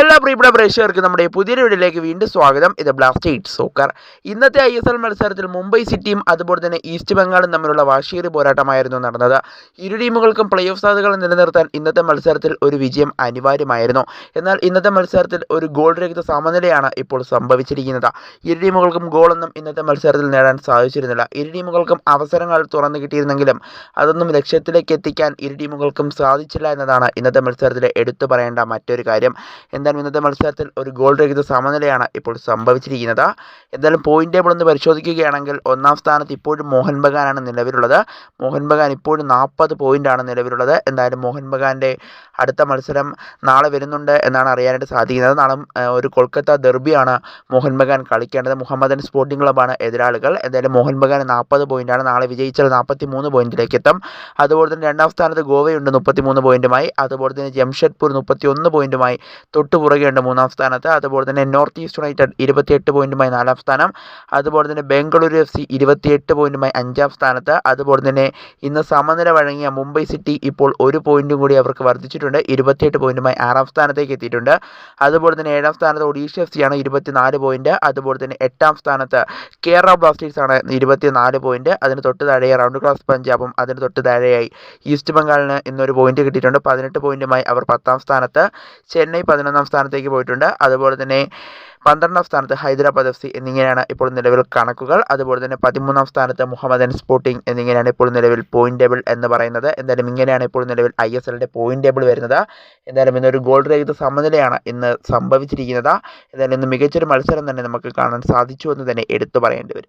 എല്ലാ പ്രിയപ്പെട്ട പ്രേക്ഷകർക്ക് നമ്മുടെ പുതിയൊരു വീഡിയോയിലേക്ക് വീണ്ടും സ്വാഗതം. ഇത് ബ്ലാസ്റ്റേറ്റ് സോക്കർ ഇന്നത്തെ ഐ എസ് എൽ മത്സരത്തിൽ മുംബൈ സിറ്റിയും അതുപോലെ തന്നെ ഈസ്റ്റ് ബംഗാളും തമ്മിലുള്ള വാശിയേറിയ പോരാട്ടമായിരുന്നു നടന്നത്. ഇരു ടീമുകൾക്കും പ്ലേ ഓഫ് സാധ്യതകൾ നിലനിർത്താൻ ഇന്നത്തെ മത്സരത്തിൽ ഒരു വിജയം അനിവാര്യമായിരുന്നു. എന്നാൽ ഇന്നത്തെ മത്സരത്തിൽ ഒരു ഗോൾ രഹിത സമനിലയാണ് ഇപ്പോൾ സംഭവിച്ചിരിക്കുന്നത്. ഇരു ടീമുകൾക്കും ഗോളൊന്നും ഇന്നത്തെ മത്സരത്തിൽ നേടാൻ സാധിച്ചിരുന്നില്ല. ഇരു ടീമുകൾക്കും അവസരങ്ങൾ തുറന്നു കിട്ടിയിരുന്നെങ്കിലും അതൊന്നും ലക്ഷ്യത്തിലേക്ക് എത്തിക്കാൻ ഇരു ടീമുകൾക്കും സാധിച്ചില്ല എന്നതാണ് ഇന്നത്തെ മത്സരത്തിലെ എടുത്തു പറയേണ്ട മറ്റൊരു കാര്യം. എന്തായാലും ഇന്നത്തെ മത്സരത്തിൽ ഒരു ഗോൾ രഹിത സമനിലയാണ് ഇപ്പോൾ സംഭവിച്ചിരിക്കുന്നത്. എന്തായാലും പോയിന്റ് ടേബിൾ ഒന്ന് പരിശോധിക്കുകയാണെങ്കിൽ ഒന്നാം സ്ഥാനത്ത് ഇപ്പോഴും മോഹൻ ബഗാനാണ് നിലവിലുള്ളത്. മോഹൻ ബഗാൻ ഇപ്പോഴും നാൽപ്പത് പോയിന്റാണ് നിലവിലുള്ളത്. എന്തായാലും മോഹൻ ബഗാന്റെ അടുത്ത മത്സരം നാളെ വരുന്നുണ്ട് എന്നാണ് അറിയാനായിട്ട് സാധിക്കുന്നത്. നാളെ ഒരു കൊൽക്കത്ത ഡെർബിയാണ് മോഹൻ ബഗാൻ കളിക്കേണ്ടത്. മുഹമ്മദൻ സ്പോർട്ടിംഗ് ക്ലബ്ബാണ് എതിരാളികൾ. എന്തായാലും മോഹൻ ബഗാൻ നാൽപ്പത് പോയിന്റാണ് നാളെ വിജയിച്ചാൽ നാൽപ്പത്തി മൂന്ന് പോയിന്റിലേക്ക് എത്തും അതുപോലെ തന്നെ രണ്ടാം സ്ഥാനത്ത് ഗോവയുണ്ട് മുപ്പത്തി മൂന്ന് പോയിന്റുമായി അതുപോലെ തന്നെ ജംഷഡ്പൂർ മുപ്പത്തി ഒന്ന് പോയിന്റുമായി തൊട്ട് പുറകെയുണ്ട് മൂന്നാം സ്ഥാനത്ത്. അതുപോലെ തന്നെ നോർത്ത് ഈസ്റ്റ് യുണൈറ്റഡ് ഇരുപത്തിയെട്ട് പോയിന്റുമായി നാലാം സ്ഥാനം. അതുപോലെ തന്നെ ബംഗളൂരു എഫ് സി ഇരുപത്തിയെട്ട് പോയിന്റുമായി അഞ്ചാം സ്ഥാനത്ത്. അതുപോലെ തന്നെ ഇന്ന് സമനില വഴങ്ങിയ മുംബൈ സിറ്റി ഇപ്പോൾ ഒരു പോയിന്റും കൂടി അവർക്ക് വർദ്ധിച്ചിട്ടുണ്ട്. ഇരുപത്തിയെട്ട് പോയിന്റുമായി ആറാം സ്ഥാനത്തേക്ക് എത്തിയിട്ടുണ്ട്. അതുപോലെ തന്നെ ഏഴാം സ്ഥാനത്ത് ഒഡീഷ എഫ് ആണ് ഇരുപത്തിനാല് പോയിന്റ് അതുപോലെ തന്നെ എട്ടാം സ്ഥാനത്ത് കേരള ബ്ലാസ്റ്റേഴ്സ് ആണ് ഇരുപത്തിനാല് പോയിന്റ് അതിന് തൊട്ട് താഴെ റൗണ്ട് ക്ലാസ് പഞ്ചാബും അതിന് തൊട്ട് താഴെയായി ഈസ്റ്റ് ബംഗാളിന് ഇന്നൊരു പോയിന്റ് കിട്ടിയിട്ടുണ്ട്. പതിനെട്ട് പോയിന്റുമായി അവർ പത്താം സ്ഥാനത്ത്. ചെന്നൈ പതിനൊന്നാം സ്ഥാനത്തേക്ക് പോയിട്ടുണ്ട്. അതുപോലെ തന്നെ പന്ത്രണ്ടാം സ്ഥാനത്ത് ഹൈദരാബാദ് എഫ് സി എന്നിങ്ങനെയാണ് ഇപ്പോൾ നിലവിൽ കണക്കുകൾ. അതുപോലെ തന്നെ പതിമൂന്നാം സ്ഥാനത്ത് മുഹമ്മദൻ സ്പോർട്ടിംഗ് എന്നിങ്ങനെയാണ് ഇപ്പോൾ നിലവിൽ പോയിന്റ് ടേബിൾ എന്ന് പറയുന്നത്. എന്തായാലും ഇങ്ങനെയാണ് ഇപ്പോൾ നിലവിൽ ഐ എസ് എല്ലിന്റെ പോയിന്റ് ടേബിൾ വരുന്നത്. എന്തായാലും ഇന്നൊരു ഗോൾ രഹിത സമനിലയാണ് ഇന്ന് സംഭവിച്ചിരിക്കുന്നത്. എന്തായാലും ഇന്ന് മികച്ചൊരു മത്സരം തന്നെ നമുക്ക് കാണാൻ സാധിച്ചു എന്ന് തന്നെ എടുത്തു പറയേണ്ടി വരും.